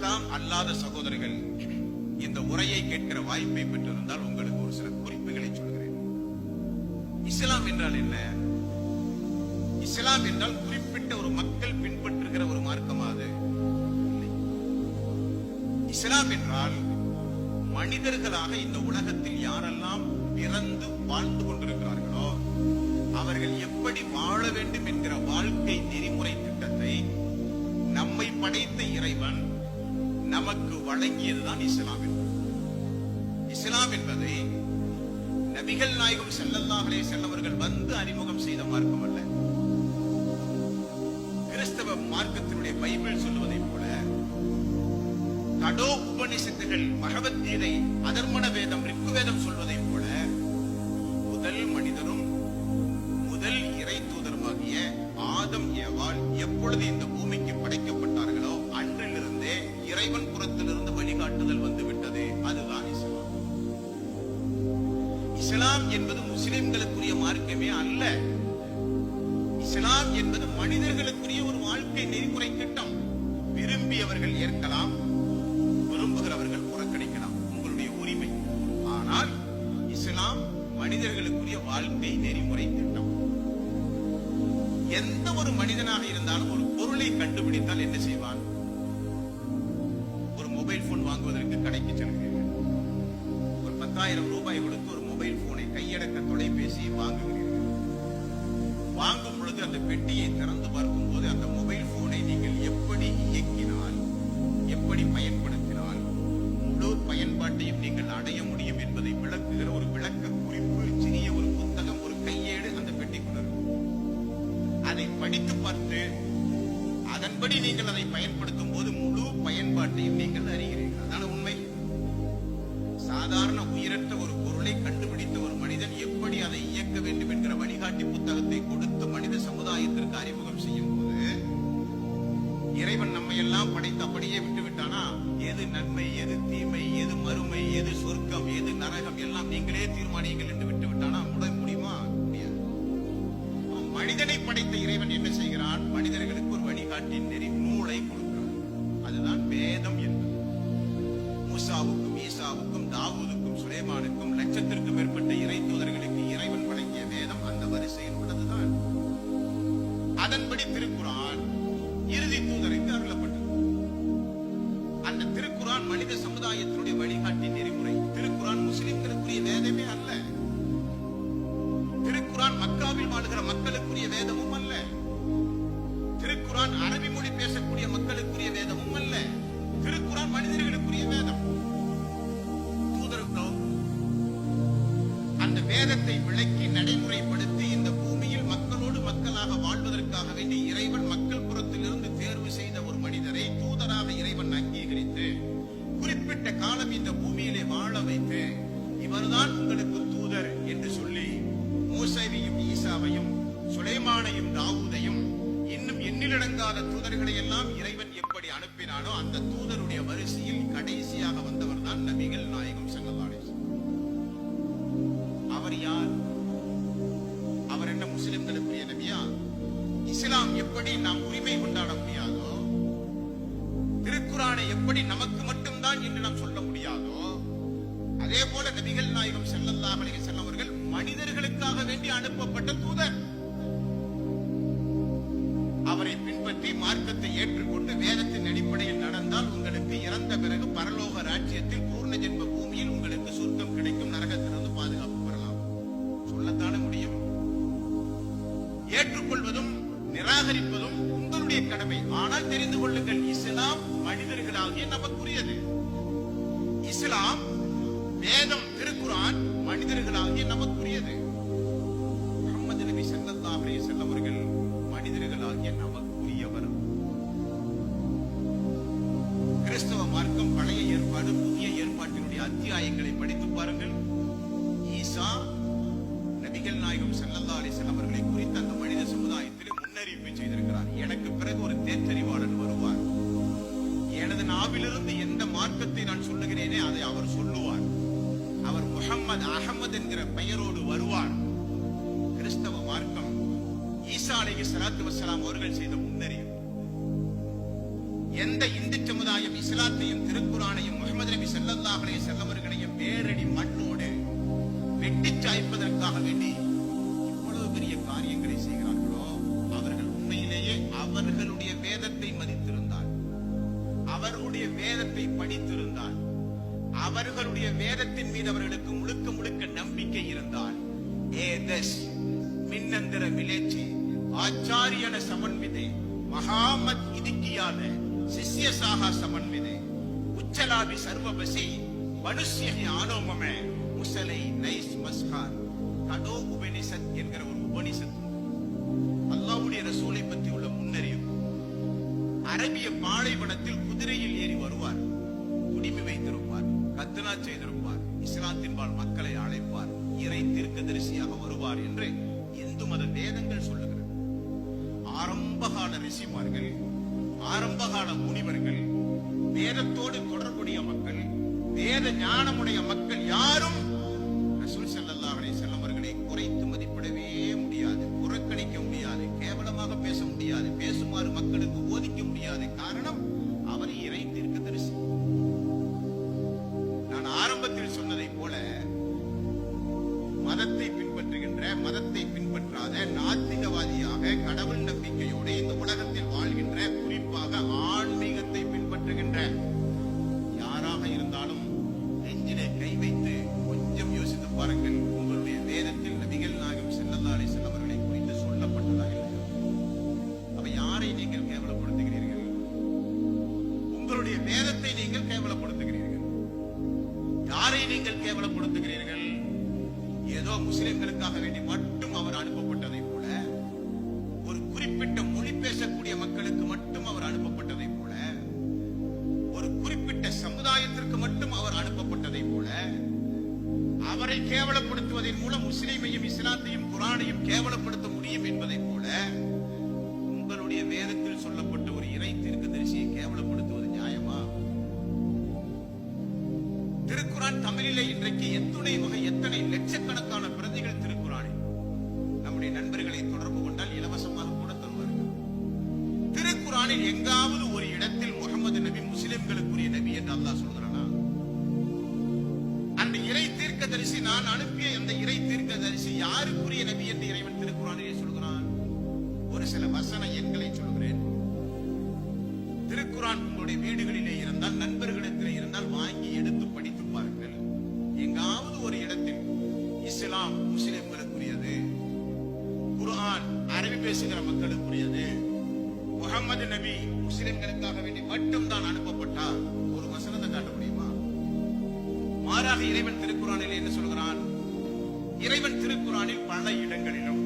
இஸ்லாம் அல்லாத சகோதரர்கள் இந்த உரையை கேட்கிற வாய்ப்பை பெற்றிருந்தால் உங்களுக்கு ஒரு சில குறிப்புகளை சொல்கிறேன். இஸ்லாம் என்றால் என்ன? இஸ்லாம் என்றால் குறிப்பிட்ட ஒரு மக்கள் பின்பற்றுகிற ஒரு மார்க்கமாது இஸ்லாம் என்றால் மனிதர்களாக இந்த உலகத்தில் யாரெல்லாம் பிறந்து வாழ்ந்து கொண்டிருக்கிறார்களோ அவர்கள் எப்படி வாழ வேண்டும் என்கிற வாழ்க்கை நெறிமுறை திட்டத்தை நம்மை படைத்த இறைவன் நமக்கு வழங்கியதுதான் இஸ்லாம் என்பது. இஸ்லாம் என்பதை நபிகள் நாயகம் ஸல்லல்லாஹு செல்லவர்கள் வந்து அறிமுகம் செய்த மார்க்கம் அல்ல. கிறிஸ்தவ மார்க்கத்தினுடைய பைபிள் சொல்லுவதை போல கடோ உபனிஷத்துகள் பகவத்கீதை அதர்மண வேதம் ரிக்கு வேதம் போல முதல் மனிதரும் முதல் இறை தூதருமாகிய ஆதம் எவால் எப்பொழுது இந்த இறைவன் புறத்திலிருந்து வழிகாட்டுதல் வந்து விட்டது அதுதான் இஸ்லாம். இஸ்லாம் என்பது முஸ்லிம்களுக்குரிய மார்க்கமே அல்ல. இஸ்லாம் என்பது மனிதர்களுக்குரிய ஒரு வாழ்க்கை நெறிமுறை திட்டம். விரும்பியவர்கள் ஏற்கலாம் விரும்புகிறவர்கள் புறக்கணிக்கலாம். உங்களுடைய உரிமை. ஆனால் இஸ்லாம் மனிதர்களுக்குரிய வாழ்க்கை நெறிமுறை திட்டம். எந்த ஒரு மனிதனாக இருந்தாலும் ஒரு பொருளை கண்டுபிடித்தால் என்ன செய்வான்? போன் வாங்குவதற்கு கடைக்கு செல்கிறீர்கள். ஒரு பத்தாயிரம் ரூபாய் கொடுத்து ஒரு மொபைல் போனை கையடக்க தொலைபேசியை வாங்குகிறீர்கள். வாங்கும் பொழுது அந்த பெட்டியை திறந்து பார்க்கும் போது அந்த மொபைல் போனை நீங்கள் எப்படி இயக்கினால் எப்படி பயன்படுத்தினால் முழு பயன்பாட்டையும் நீங்கள் அடைய முடியும் என்பதை விளக்குகிற ஒரு விளக்க குறிப்பு சிறிய ஒரு புத்தகம் ஒரு கையேடு அந்த பெட்டிக்குள்ள இருக்கும். அதை படித்து பார்த்து அதன்படி நீங்கள் அதை பயன்படுத்தும் போது முழு பயன்பாட்டையும் நீங்கள் அறிய பணிகள் என்று விட்டு விட்டானா முட முடியுமா? முடியாது. மனிதனை படைத்த இறைவன் என்ன செய்கிறான்? மனிதர்களுக்கு ஒரு வழிகாட்டி நெறி நூலை கொடுக்கிறான். அதுதான் வேதம் என்பது. மூசாவுக்கும் ஈசாவுக்கும் தாவூதுக்கும் சுலைமானுக்கும் லட்சத்திற்கும் மேற்பட்ட இறை தூதர்களுக்கு இறைவன் வழங்கிய வேதம் அந்த வரிசையில் உள்ளதுதான். அதன்படி திருக்குறான் இறுதி தூதருக்கு அருளப்பட்டது. அந்த திருக்குறான் மனித சமுதாயத்தினுடைய வழிகாட்டி நெறி மக்காவில் வாழ்கிற மக்களுக்குரிய வேதமும் அல்ல. திருக்குரான் அரபி மொழி பேசக்கூடிய மக்களுக்குரிய வேதமும் அல்ல. திருக்குரான் மனிதர்களுக்குரிய வேதம். தூதருக்கோ அந்த வேதத்தை விளக்கி நடைமுறைப்படுத்தி இந்த பூமியில் மக்களோடு மக்களாக வாழ்வதற்கு சுலைமானையும் தாவூதையும் இன்னும் எண்ணிலடங்காத தூதர்களை எல்லாம் இறைவன் எப்படி அனுப்பினானோ அந்த தூதருடைய வரிசையில் கடைசியாக வந்தவர் தான் நபிகள் நாயகம் ஸல்லல்லாஹு அவர் யார்? அவர் என்ன முஸ்லிம்களுக்குரிய நபியா? இஸ்லாம் எப்படி நாம் உரிமை கொண்டாட முடியாதோ திருக்குறானை எப்படி நமக்கு மட்டும்தான் என்று நாம் சொல்ல முடியாதோ அதே போல நபிகள் நாயகம் செல்லல்லா அலைஹி வஸல்லம் மனிதர்களுக்காக வேண்டி அனுப்பப்பட்ட தூதர். மார்க்கத்தை ஏற்றுக்கொண்டு வேதத்தின் அடிப்படையில் நடந்தால் உங்களுக்கு இறந்த பிறகு பரலோக ராஜ்யத்தில் பூர்ண ஜென்ம பூமியில் உங்களுக்கு சொர்க்கம் கிடைக்கும் நரகத்திலிருந்து பாதுகாப்பு பெறலாம். சொல்லத்தானே முடியும். ஏற்றுக்கொள்வதும் நிராகரிப்பதும் உங்களுடைய கடமை. ஆனால் தெரிந்து கொள்ளுங்கள் இஸ்லாம் மனிதர்களாகிய நமக்குரியது. இஸ்லாம் வேதம் திருக்குரான் மனிதர்களாகிய நமக்குரியது. முகமது நபி ஸல்லல்லாஹு அலைஹி வஸல்லம் அவர்கள் மனிதர்களாகிய நமக்குரியவர். அத்தியாயங்களை படித்து பாருங்கள். ஈசா நபிகள் நாயகம் ஸல்லல்லாஹு அலைஹி அவர்களை குறித்து அந்த மனித சமுதாயத்தில் முன்னறிவிப்பு செய்திருக்கிறார். எனக்கு பிறகு ஒரு தேர்தறிவாளன் வருவார். எனது நாவிலிருந்து எந்த மார்க்கத்தை நான் சொல்லுகிறேனே அதை அவர் சொல்லுவார். அவர் முகம்மது அகமது என்கிற பெயரோடு வருவார். கிறிஸ்தவ மார்க்கம் ஈசா அலைகி சலாத்து வசலாம் அவர்கள் செய்த முன்னறிவு. எந்த இந்து சமுதாயம் இஸ்லாத்தையும் திருக்குறானையும் முகமது நபி செல்லல்லாஹலை செல்லவர்களுடைய பேரடி மண்ணோடு வெட்டி சாய்ப்பதற்காக வேண்டி இவ்வளவு பெரிய காரியங்களை செய்கிறார்களோ அவர்கள் உண்மையிலேயே அவர்களுடைய வேதத்தை மதித்திருந்தார். அவர்களுடைய வேதத்தை படித்திருந்தார். அவர்களுடைய வேதத்தின் மீது அவர்களுக்கு முழுக்க முழுக்க நம்பிக்கை இருந்தார். ஏதஸ் மின்னந்திர விலேச்சி ஆச்சாரியன சமன்விதை மகாமத் இதிக்கியான சிஷ்ய சாகா சமன்விதை. உச்சலாபி சர்வபசி மனுஷியகி ஆனோமமே உசலை நைஸ் மஸ்கார் கடோ உபனிஷத் என்கிற ஒரு உபனிஷத் அல்லாவுடைய ரசூலை பற்றி உள்ள முன்னறிவு. அரபிய பாலைவனத்தில் குதிரையில் ஏறி வருவார் துடிமை வைத்திருப்பார் கத்தனா செய்திருப்பார் இஸ்லாத்தின்பால் மக்களை அழைப்பார் இறை தீர்க்க தரிசியாக வருவார் என்று இந்து மத வேதங்கள் சொல்லுகிறது. ஆரம்பகால ரிஷிமார்கள் ஆரம்பகால முனிவர்கள் வேதத்தோடு தொடர்புடைய மக்கள் வேத ஞானமுடைய மக்கள் யாரும் ரசூல் ஸல்லல்லாஹு அலைஹி வஸல்லம் குறைத்து மதிப்பிடவே முடியாது புறக்கணிக்க முடியாது கேவலமாக பேச முடியாது பேசுமாறு மக்களுக்கு போதிக்க முடியாது. காரணம் அவர் இறை தீர்க்கதரிசி. நான் ஆரம்பத்தில் சொன்னதைப் போல மதத்தை பின்பற்றுகின்ற மதத்தை பின்பற்றாத நாத்திகவாதியாக கடவுள் நம்பிக்கையோடு இந்த நீங்கள் நீங்கள் கேவலப்படுத்துகிறீர்கள் ஏதோ முஸ்லிம்களுக்காக வேண்டி மட்டும் அவர் அனுப்பப்பட்டதை போல ஒரு குறிப்பிட்ட மொழி பேசக்கூடிய மக்களுக்கு மட்டும் அவர் அனுப்பப்பட்டதை போல ஒரு குறிப்பிட்ட சமுதாயத்திற்கு மட்டும் அவர் அனுப்பப்பட்டதை போல அவரை கேவலப்படுத்துவதன் மூலம் முஸ்லிமையும் இஸ்லாத்தையும் குரானையும் கேவலப்படுத்த முடியும் என்பதை போல உங்களுடைய வேதத்தில் சொல்லப்பட்ட ஒரு இறை தீர்க்கதரிசியை கேவலப்படுத்துவது நியாயமா? தமிழிலே இன்றைக்கு எத்துணை வகை எத்தனை லட்சக்கணக்கான பிரதிகள் திருக்குறானே. நம்முடைய நண்பர்களை தொடர்பு கொண்டால் இலவசமாக கூட தருவார்கள். திருக்குறானில் எங்காவது ஒரு இடத்தில் முகமது நபி முஸ்லிம்களுக்குரிய நபி என்று அல்லாஹ் சொல்கிறானா? அந்த இறை தீர்க்க தரிசி நான் அனுப்பிய அந்த இறை தீர்க்க தரிசி யாருக்குரிய நபி என்று இறைவன் திருக்குறானிலே சொல்கிறான்? ஒரு சில வசன எண்களை சொல்கிறேன். திருக்குறான் உங்களுடைய வீடுகளிலே இருந்தால் நண்பர்களிடத்திலே இருந்தால் வாங்கி நபி முஸ்லிம்களுக்காக வேண்டி மட்டும்தான் அனுப்பப்பட்டார். ஒரு வசனத்தை காட்ட முடியுமா? மாறாக இறைவன் திருக்குறானில் என்ன சொல்கிறான்? இறைவன் திருக்குறானில் பல இடங்களிலும்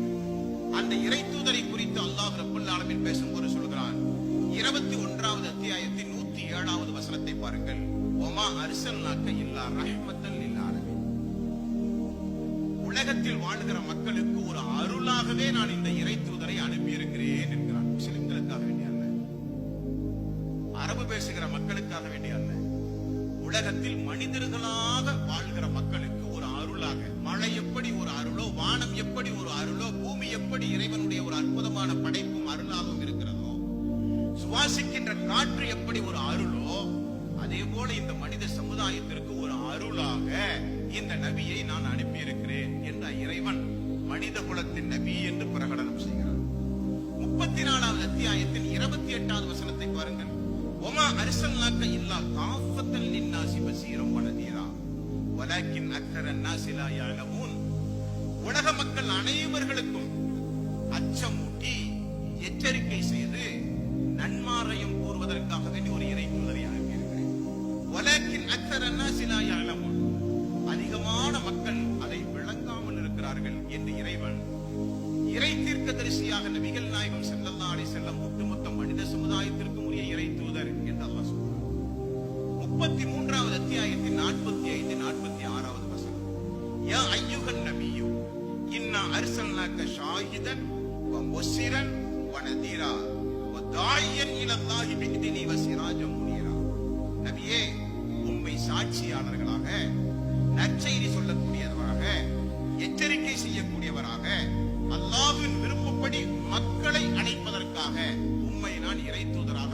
அந்த இறை தூதரை குறித்து அல்லாஹ் ரப்பல் ஆலமின் பேசும்போது சொல்கிறான். இருபத்தி ஒன்றாவது அத்தியாயத்தின் நூத்தி ஏழாவது வசனத்தை பாருங்கள். ஒமா அரிசல்னாக்க இல்லா ரஹ்மத்தல் இல்லாலமீன் உலகத்தில் வாழ்கிற மக்களுக்கு ஒரு அருளாகவே நான் இந்த இறை தூதரை அனுப்பியிருக்கிறேன் என்கிறான். முஸ்லிம்களுக்காக வேண்டிய அரபு பேசுகிற மக்களுக்காக வேண்டிய அல்ல. உலகத்தில் மனிதர்களாக வாழ்கிற மக்களுக்கு ஒரு அருளாக மழை எப்படி ஒரு அருளோ வானம் எப்படி ஒரு அருளோ பூமி எப்படி இறைவனுடைய ஒரு அற்புதமான படைப்பும் அருளாகவும் இருக்கிறதோ சுவாசிக்கின்ற காற்று எப்படி ஒரு அருளோ அதே போல இந்த மனித சமுதாயத்திற்கு ஒரு அருளாக இந்த நபியை நான் அனுப்பியிருக்கிறேன் என்ற இறைவன் மனித குலத்தின் நபி என்று பிரகடனம் செய்கிறார் முப்பத்தி நாலாவது அத்தியாயத்தின் இருபத்தி எட்டாவது வசனத்தை பாருங்கள். ஒமா அரிசல்னாக்க இல்லா காஃபத்தல் நின்னாசி பசீரம் வனதீரா வலாக்கின் அக்கர நாசிலா யாலமூன் உலக மக்கள் அனைவர்களுக்கும் இருபத்தி மூன்றாவது அத்தியாயத்தின் நாற்பத்தி ஐந்து நாற்பத்தி ஆறாவது வசனம். யா ஐயுகன் நபியு இன்னா அர்சல்னாக்க ஷாஹிதன் வ முஸ்ஸிரன் வ நதீரா வ தாயியன் இலல்லாஹி பிஇذنி வ சிராஜம் முனீரா. நபியே உண்மை சாட்சியாளர்களாக நற்செய்தி சொல்லக்கூடியவராக எச்சரிக்கை செய்யக்கூடியவராக அல்லாவின் விருப்பப்படி மக்களை அழைப்பதற்காக உண்மை நான் இறை தூதராக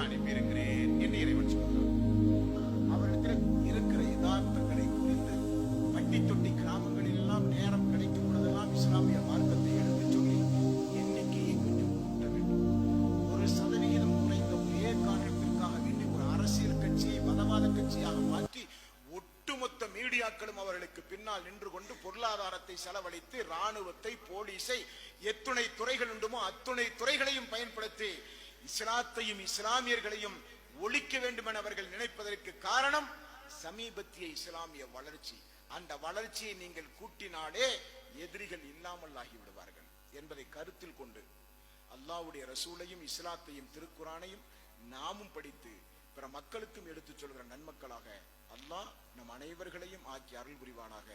மீடியாக்களும் அவர்களுக்கு பின்னால் நின்று கொண்டு பொருளாதாரத்தை செலவழித்து ராணுவத்தை போலீஸை எத்துணை துறைகள் உண்டுமோ அத்துணை துறைகளையும் பயன்படுத்தி இஸ்லாத்தையும் இஸ்லாமியர்களையும் ஒழிக்க வேண்டும் என அவர்கள் நினைப்பதற்கு காரணம் சமீபத்திய இஸ்லாமிய வளர்ச்சி. அந்த வளர்ச்சியை நீங்கள் கூட்டினாலே எதிரிகள் இல்லாமல் ஆகிவிடுவார்கள் என்பதை கருத்தில் கொண்டு அல்லாவுடைய ரசூலையும் இஸ்லாத்தையும் திருக்குரானையும் நாமும் படித்து பிற மக்களுக்கும் எடுத்துச் சொல்கிற நன்மக்களாக அல்லாஹ் நம் அனைவர்களையும் ஆக்கி அருள் புரிவானாக